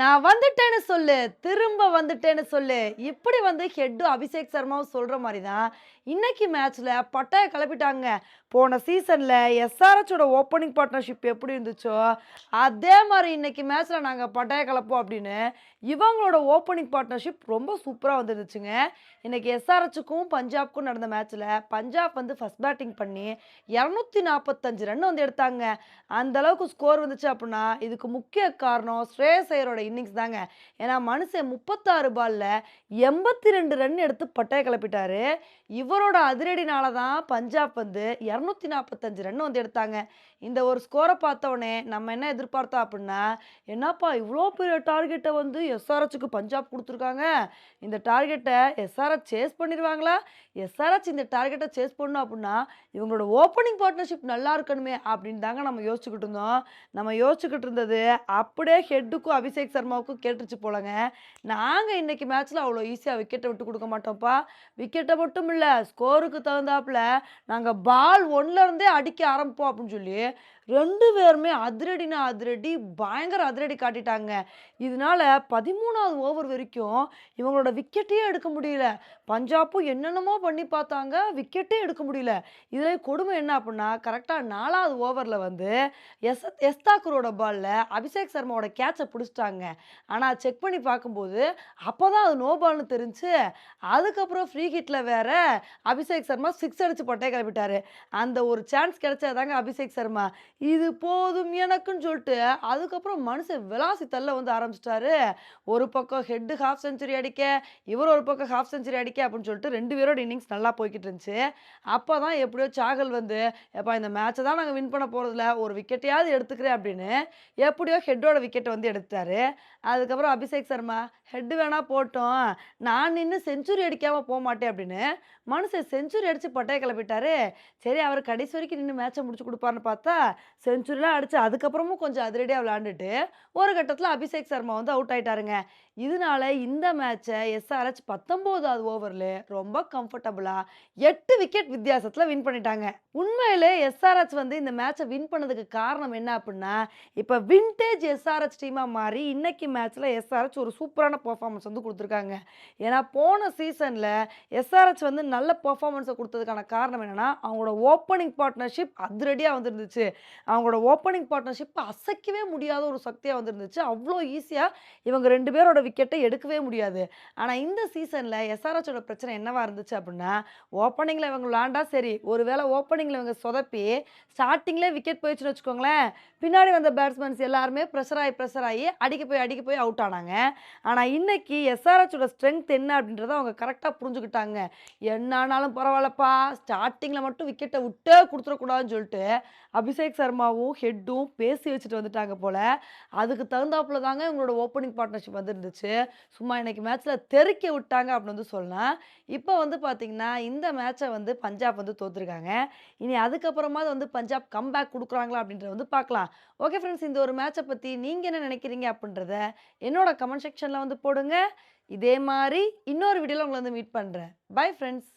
நான் வந்துட்டேன்னு சொல்லு திரும்ப வந்துட்டேன்னு சொல்லு. இப்படி வந்து ஹெட்டும் அபிஷேக் சர்மாவும் சொல்கிற மாதிரி தான் இன்னைக்கு மேட்ச்சில் பட்டாய கிளப்பிட்டாங்க. போன சீசனில் எஸ்ஆர்ஹெச்சோட ஓப்பனிங் பார்ட்னர்ஷிப் எப்படி இருந்துச்சோ அதே மாதிரி இன்னைக்கு மேட்ச்சில் நாங்கள் பட்டாய கலப்போம் அப்படின்னு இவங்களோட ஓப்பனிங் பார்ட்னர்ஷிப் ரொம்ப சூப்பராக வந்துருந்துச்சுங்க. இன்னைக்கு எஸ்ஆர்ஹெச்சுக்கும் பஞ்சாப்க்கும் நடந்த மேட்ச்சில் பஞ்சாப் வந்து ஃபஸ்ட் பேட்டிங் பண்ணி இரநூத்தி நாற்பத்தஞ்சு ரன் வந்து எடுத்தாங்க. அந்த அளவுக்கு ஸ்கோர் வந்துச்சு அப்படின்னா இதுக்கு முக்கிய காரணம் ஸ்ரேயஸ் இன்னிங்ஸ் தாங்க. ஏன்னா மனுஷன் முப்பத்தாறு பாலில் எண்பத்தி ரெண்டு ரன் எடுத்து பட்டையை கிளப்பிட்டாரு. இவரோட அதிரடினால தான் பஞ்சாப் வந்து இரநூத்தி நாற்பத்தஞ்சு ரன் வந்து எடுத்தாங்க. இந்த ஒரு ஸ்கோரை பார்த்தோடனே நம்ம என்ன எதிர்பார்த்தோம் அப்படின்னா என்னப்பா இவ்வளோ பெரிய டார்கெட்டை வந்து எஸ்ஆர்ஹெச்சுக்கு பஞ்சாப் கொடுத்துருக்காங்க. இந்த டார்கெட்டை எஸ்ஆர்ஹெச் சேஸ் பண்ணிடுவாங்களா? எஸ்ஆர்ஹெச் இந்த டார்கெட்டை சேஸ் பண்ணணும் அப்படின்னா இவங்களோட ஓப்பனிங் பார்ட்னர்ஷிப் நல்லா இருக்கணுமே அப்படின்னு தாங்க நம்ம யோசிச்சுக்கிட்டு இருந்தோம். நம்ம யோசிச்சுக்கிட்டு இருந்தது அப்படியே ஹெட்டுக்கும் அபிஷேக் சர்மாவுக்கும் கேட்டுருச்சு போலங்க. நாங்கள் இன்னைக்கு மேட்ச்சில் அவ்வளோ ஈஸியாக விக்கெட்டை விட்டு கொடுக்க மாட்டோம்ப்பா. விக்கெட்டை மட்டும் இல்லை ஸ்கோருக்கு தகுந்தாப்புல நாங்கள் பால் இருந்தே அடிக்க ஆரம்பிப்போம் அப்படின்னு சொல்லி ரெண்டு பேருமே அதிரடினா அதிரடி பயங்கர அதிரடி காட்டிட்டாங்க. இதனால பதிமூணாவது ஓவர் வரைக்கும் இவங்களோட விக்கெட்டே எடுக்க முடியல. பஞ்சாப்பும் என்னென்னமோ பண்ணி பார்த்தாங்க விக்கெட்டே எடுக்க முடியல. இதில் கொடுமை என்ன அப்படின்னா கரெக்டாக நாலாவது ஓவரில் வந்து எஸ் எஸ்தாக்கரோட பாலில் அபிஷேக் சர்மாவோட கேட்சை பிடிச்சிட்டாங்க. ஆனால் செக் பண்ணி பார்க்கும்போது அப்போ தான் அது நோ பால்னு தெரிஞ்சு அதுக்கப்புறம் ஃப்ரீ ஹிட்டில் வேற அபிஷேக் சர்மா சிக்ஸ் அடிச்சு பட்டே கிளப்பிட்டாரு. அந்த ஒரு சான்ஸ் கிடைச்சாதாங்க அபிஷேக் சர்மா. இது போதும் எனக்குன்னு சொல்லிட்டு அதுக்கப்புறம் மனுஷன் விளாசி தள்ள வந்து ஆரம்பிச்சிட்டாரு. ஒரு பக்கம் ஹெட்டு ஹாஃப் செஞ்சுரி அடிக்க இவர் ஒரு பக்கம் ஹாஃப் செஞ்சுரி அடிக்க அப்படின்னு சொல்லிட்டு ரெண்டு பேரோட இன்னிங்ஸ் நல்லா போய்கிட்டு இருந்துச்சு. அப்போ தான் எப்படியோ சாகல் வந்து எப்பா இந்த மேட்சை தான் நாங்கள் வின் பண்ண போகிறதில்ல ஒரு விக்கெட்டையாவது எடுத்துக்கிறேன் அப்படின்னு எப்படியோ ஹெட்டோட விக்கெட்டை வந்து எடுத்துட்டாரு. அதுக்கப்புறம் அபிஷேக் சர்மா ஹெட்டு வேணால் போட்டோம் நான் நின்று செஞ்சுரி அடிக்காமல் போக மாட்டேன் அப்படின்னு மனுஷன் செஞ்சுரி அடித்து பட்டையை கிளப்பிட்டாரு. சரி அவர் கடைசி வரைக்கும் நின்று மேட்சை முடிச்சு கொடுப்பாருன்னு பார்த்தா செஞ்சுரிலாம் அடித்து அதுக்கப்புறமும் கொஞ்சம் அதிரடியாக விளாண்டுட்டு ஒரு கட்டத்தில் அபிஷேக் சர்மா வந்து அவுட் ஆகிட்டாருங்க இதனால இந்த மேட்சை எஸ்ஆர்ஹெச் பத்தொம்போதாவது ஓவரில் ரொம்ப கம்ஃபர்டபுளாக எட்டு விக்கெட் வித்தியாசத்தில் வின் பண்ணிட்டாங்க. உண்மையிலே எஸ்ஆர்ஹெச் வந்து இந்த மேட்சை வின் பண்ணதுக்கு காரணம் என்ன அப்படின்னா இப்போ வின்டேஜ் எஸ்ஆர்ஹெச் டீமாக மாறி இன்னைக்கு மேட்ச்சில் எஸ்ஆர்ஹெச் ஒரு சூப்பரான பர்ஃபார்மன்ஸ் வந்து கொடுத்துருக்காங்க. ஏன்னா போன சீசனில் எஸ்ஆர்ஹெச் வந்து நல்ல பர்ஃபார்மன்ஸை கொடுத்ததுக்கான காரணம் என்னென்னா அவங்களோட ஓப்பனிங் பார்ட்னர்ஷிப் அதிரடியாக வந்துருந்துச்சு. அவங்களோட ஓப்பனிங் பார்ட்னர்ஷிப் அசைக்கவே முடியாத ஒரு சக்தியாக வந்துருந்துச்சு. அவ்வளோ ஈஸியாக இவங்க ரெண்டு பேரோட விக்கெட்டை எடுக்கவே முடியாது. ஆனால் இந்த சீசனில் எஸ்ஆர்ஹெச்சோட பிரச்சனை என்னவாக இருந்துச்சு அப்படின்னா ஓப்பனிங்கில் இவங்க விளாண்டா சரி ஒருவேளை ஓப்பனிங்கில் இவங்க சொதப்பி ஸ்டார்டிங்லேயே விக்கெட் போயிடுச்சுன்னு வச்சுக்கோங்களேன் பின்னாடி வந்த பேட்ஸ்மேன்ஸ் எல்லாருமே ப்ரெஷர் ஆகி ப்ரெஷர் ஆகி அடிக்க போய் அடிக்க போய் அவுட் ஆனாங்க. ஆனால் இன்னைக்கு எஸ்ஆர்ஹெச்சோட ஸ்ட்ரென்த் என்ன அப்படின்றத அவங்க கரெக்டாக புரிஞ்சுக்கிட்டாங்க. என்ன ஆனாலும் பரவாயில்லப்பா ஸ்டார்டிங்கில் மட்டும் விக்கெட்டை விட்டே கொடுத்துடக்கூடாதுன்னு சொல்லிட்டு அபிஷேக் சர்மாவும் ஹெட்டும் பேசி வச்சுட்டு வந்துட்டாங்க போல். அதுக்கு தகுந்தாப்புல தாங்க இவங்களோட ஓப்பனிங் பார்ட்னர்ஷிப் வந்துருந்துச்சு. சும்மா இன்னைக்கு மேட்ச்சில் தெறிக்க விட்டாங்க அப்படின்னு வந்து சொல்லலாம். இப்போ வந்து பார்த்தீங்கன்னா இந்த மேட்சை வந்து பஞ்சாப் வந்து தோத்துருக்காங்க. இனி அதுக்கப்புறமா வந்து பஞ்சாப் கம்பேக் கொடுக்குறாங்களா அப்படின்றத வந்து பார்க்கலாம் ஓகே ஃப்ரெண்ட்ஸ் இந்த ஒரு மேட்சை பற்றி நீங்கள் என்ன நினைக்கிறீங்க அப்படின்றத என்னோட கமெண்ட் செக்ஷனில் வந்து போடுங்க. இதே மாதிரி இன்னொரு வீடியோவில் உங்களை வந்து மீட் பண்ணுறேன் பை ஃப்ரெண்ட்ஸ்